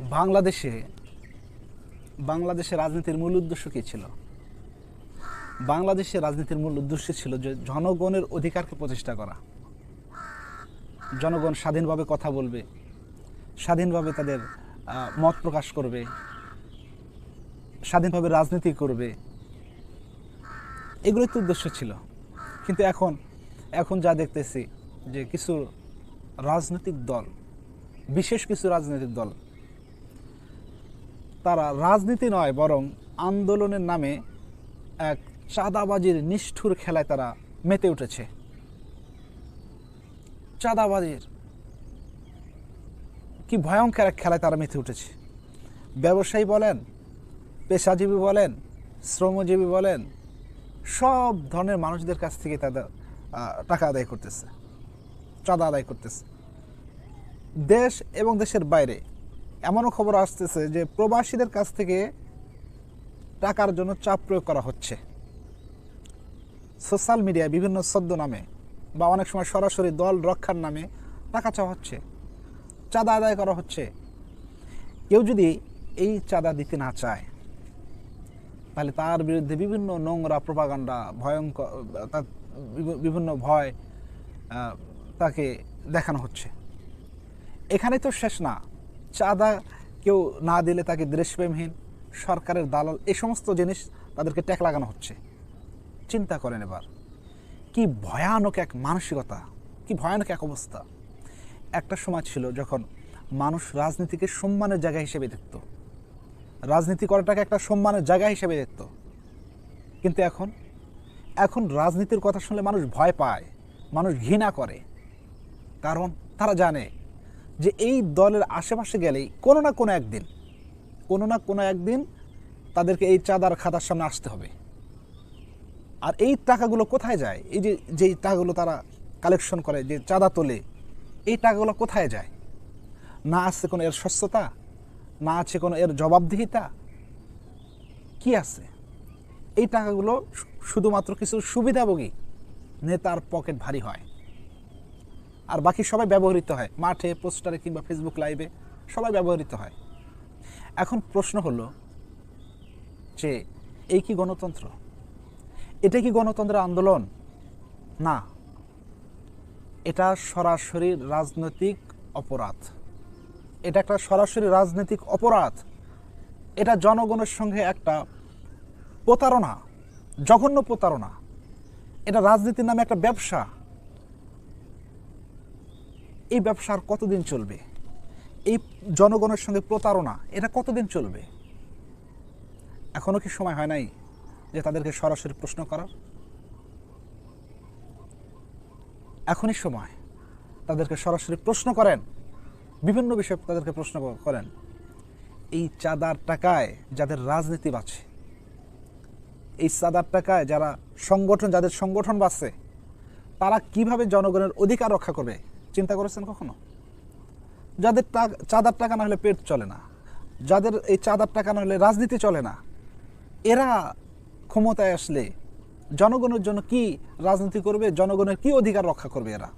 বাংলাদেশে, বাংলাদেশের রাজনীতির মূল উদ্দেশ্য কী ছিল? বাংলাদেশের রাজনীতির মূল উদ্দেশ্য ছিল যে জনগণের অধিকারকে প্রতিষ্ঠা করা। জনগণ স্বাধীনভাবে কথা বলবে, স্বাধীনভাবে তাদের মত প্রকাশ করবে, স্বাধীনভাবে রাজনীতি করবে। এগুলোই তো উদ্দেশ্য ছিল। কিন্তু এখন এখন যা দেখতেছি যে কিছু রাজনৈতিক দল, বিশেষ কিছু রাজনৈতিক দল তারা রাজনীতি নয়, বরং আন্দোলনের নামে এক চাঁদাবাজির নিষ্ঠুর খেলায় তারা মেতে উঠেছে। চাঁদাবাজির কি ভয়ঙ্কর এক খেলায় তারা মেতে উঠেছে। ব্যবসায়ী বলেন, পেশাজীবী বলেন, শ্রমজীবী বলেন, সব ধরনের মানুষদের কাছ থেকে তাদের টাকা আদায় করতেছে, চাঁদা আদায় করতেছে। দেশ এবং দেশের বাইরে এমনও খবর আসতেছে যে প্রবাসীদের কাছ থেকে টাকার জন্য চাপ প্রয়োগ করা হচ্ছে। সোশ্যাল মিডিয়ায় বিভিন্ন সদ্য নামে বা অনেক সময় সরাসরি দল রক্ষার নামে টাকা চাওয়া হচ্ছে, চাঁদা আদায় করা হচ্ছে। কেউ যদি এই চাঁদা দিতে না চায়, তাহলে তার বিরুদ্ধে বিভিন্ন নোংরা প্রপাগান্ডা, ভয়ঙ্কর বিভিন্ন ভয় তাকে দেখানো হচ্ছে। এখানে তো শেষ না। চাঁদা কেউ না দিলে তাকে দেশপ্রেমহীন, সরকারের দালাল এই সমস্ত জিনিস তাদেরকে ট্যাক লাগানো হচ্ছে। চিন্তা করেন এবার। কি ভয়ানক এক মানসিকতা, কি ভয়ানক এক অবস্থা। একটা সময় ছিল যখন মানুষ রাজনীতিকে সম্মানের জায়গা হিসেবে দেখত। রাজনীতি করাটাকে একটা সম্মানের জায়গা হিসেবে দেখত। কিন্তু এখন এখন রাজনীতির কথা শুনলে মানুষ ভয় পায়, মানুষ ঘৃণা করে। কারণ তারা জানে যে এই দলের আশেপাশে গেলেই কোনো না কোনো একদিন, কোনো না কোনো একদিন তাদেরকে এই চাঁদার খাতার সামনে আসতে হবে। আর এই টাকাগুলো কোথায় যায়? এই যে যেই টাকাগুলো তারা কালেকশন করে, যে চাঁদা তোলে, এই টাকাগুলো কোথায় যায়? না আছে কোনো এর স্বচ্ছতা? না আছে কোনো এর জবাবদিহিতা? কি আছে? এই টাকাগুলো শুধুমাত্র কিছু সুবিধাভোগী নেতার পকেট ভারী হয়। আর বাকি সবাই ব্যবহৃত হয়। মাঠে, পোস্টারে কিংবা ফেসবুক লাইভে সবাই ব্যবহৃত হয়। এখন প্রশ্ন হলো যে, এই কি গণতন্ত্র? এটা কি গণতন্ত্রের আন্দোলন? না। এটা সরাসরি রাজনৈতিক অপরাধ। এটা একটা সরাসরি রাজনৈতিক অপরাধ। এটা জনগণের সঙ্গে একটা প্রতারণা, জঘন্য প্রতারণা। এটা রাজনীতির নামে একটা ব্যবসা। এই ব্যবসা আর কতদিন চলবে? এই জনগণের সঙ্গে প্রতারণা, এটা কতদিন চলবে? এখনও কি সময় হয় নাই যে তাদেরকে সরাসরি প্রশ্ন করার? এখনই সময়। তাদেরকে সরাসরি প্রশ্ন করেন। বিভিন্ন বিষয়ে তাদেরকে প্রশ্ন করেন। এই চাঁদার টাকায় যাদের রাজনীতি বাঁচে, এই চাঁদার টাকায় যারা সংগঠন, যাদের সংগঠন বাঁচে তারা কীভাবে জনগণের অধিকার রক্ষা করবে? চিন্তা করেছেন কখনো? যাদের চাঁদার টাকা না হলে পেট চলে না, যাদের এই চাঁদার টাকা না হলে রাজনীতি চলে না, এরা ক্ষমতায় আসলে জনগণের জন্য কি রাজনীতি করবে, জনগণের কি অধিকার রক্ষা করবে এরা?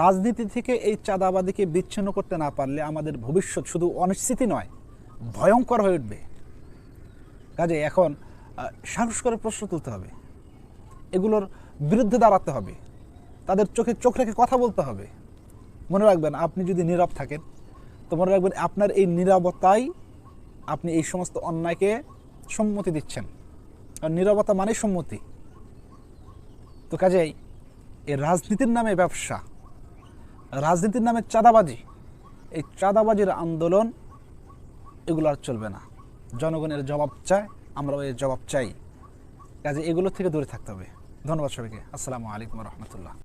রাজনীতি থেকে এই চাঁদাবাদীকে বিচ্ছিন্ন করতে না পারলে আমাদের ভবিষ্যৎ শুধু অনিশ্চিতই নয়, ভয়ঙ্কর হয়ে উঠবে। কাজে এখন সাহস করে প্রশ্ন তুলতে হবে। এগুলোর বিরুদ্ধে দাঁড়াতে হবে। তাদের চোখে চোখ রেখে কথা বলতে হবে। মনে রাখবেন, আপনি যদি নীরব থাকেন, তো মনে রাখবেন আপনার এই নীরবতাই আপনি এই সমস্ত অন্যায়কে সম্মতি দিচ্ছেন। আর নীরবতা মানে সম্মতি। তো কাজেই এই রাজনীতির নামে ব্যবসা, রাজনীতির নামে চাঁদাবাজি, এই চাঁদাবাজির আন্দোলন, এগুলো আর চলবে না। জনগণের জবাব চায়, আমরাও এর জবাব চাই। কাজে এগুলো থেকে দূরে থাকতে হবে। ধন্যবাদ সবাইকে। আসসালামু আলাইকুম রহমতুল্লাহ।